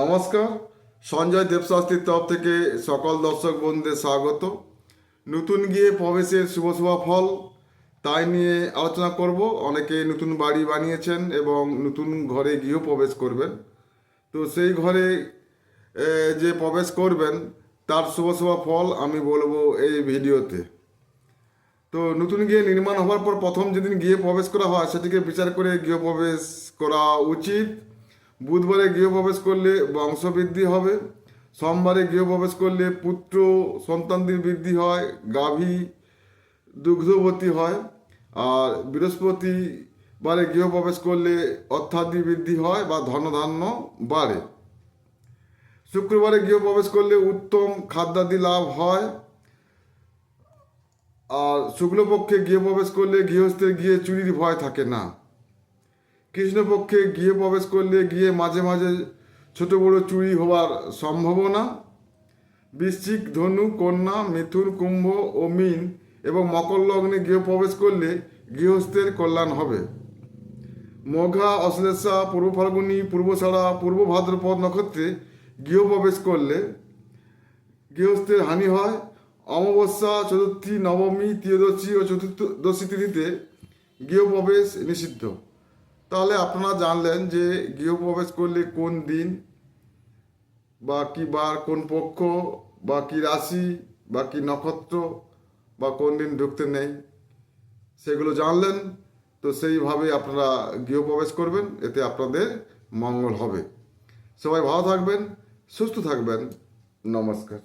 নমস্কার, সঞ্জয় দেবশাস্ত্রীর তরফ থেকে সকল দর্শক বন্ধুদের স্বাগত। নতুন গিয়ে প্রবেশের শুভ শুভ ফল, তাই নিয়ে আলোচনা করব। অনেকে নতুন বাড়ি বানিয়েছেন এবং নতুন ঘরে গৃহ প্রবেশ করবেন। তো সেই ঘরে যে প্রবেশ করবেন, তার শুভ শুভ ফল আমি বলব এই ভিডিওতে। তো নতুন গিয়ে নির্মাণ হওয়ার পর প্রথম যেদিন গিয়ে প্রবেশ করা হয়, সেটিকে বিচার করে গৃহ প্রবেশ করা উচিত। বুধবারে গৃহ প্রবেশ করলে বংশবৃদ্ধি হবে, সোমবারে গৃহ প্রবেশ করলে পুত্র সন্তানদের বৃদ্ধি হয়, গাভী দুগ্ধবতী হয়, আর বৃহস্পতিবারে গৃহ প্রবেশ করলে অর্থাদি বৃদ্ধি হয় বা ধনধান্য বাড়ে। শুক্রবারে গৃহ প্রবেশ করলে উত্তম খাদ্যাদি লাভ হয়, আর শুক্লপক্ষে গৃহ প্রবেশ করলে গৃহস্থের গিয়ে চুরির ভয় থাকে না। কৃষ্ণপক্ষে গৃহ প্রবেশ করলে গিয়ে মাঝে মাঝে ছোট বড় চুরি হওয়ার সম্ভাবনা। বৃশ্চিক ধনু, কন্যা, মিথুন, কুম্ভ ও মিন এবং মকর লগ্নে গৃহ প্রবেশ করলে গৃহস্থের কল্যাণ হবে। মঘা, অশ্লেষা, পূর্ব ফাল্গুনী পূর্বছড়া পূর্ব ভাদ্রপদ নক্ষত্রে গৃহ প্রবেশ করলে গৃহস্থের হানি হয়। অমাবস্যা, চতুর্থী নবমী, ত্রিয়োদশী ও চতুর্দশী তিথিতে গৃহপ্রবেশ নিষিদ্ধ। তাহলে আপনারা জানলেন যে গৃহপ্রবেশ করলে কোন দিন, বা কি বার, কোন পক্ষ, বা কি রাশি, বা কি নক্ষত্র, বা কোন দিন ঢুকতে নেই, সেগুলো জানলেন। তো সেইভাবে আপনারা গৃহপ্রবেশ করবেন, এতে আপনাদের মঙ্গল হবে। সবাই ভালো থাকবেন, সুস্থ থাকবেন। নমস্কার।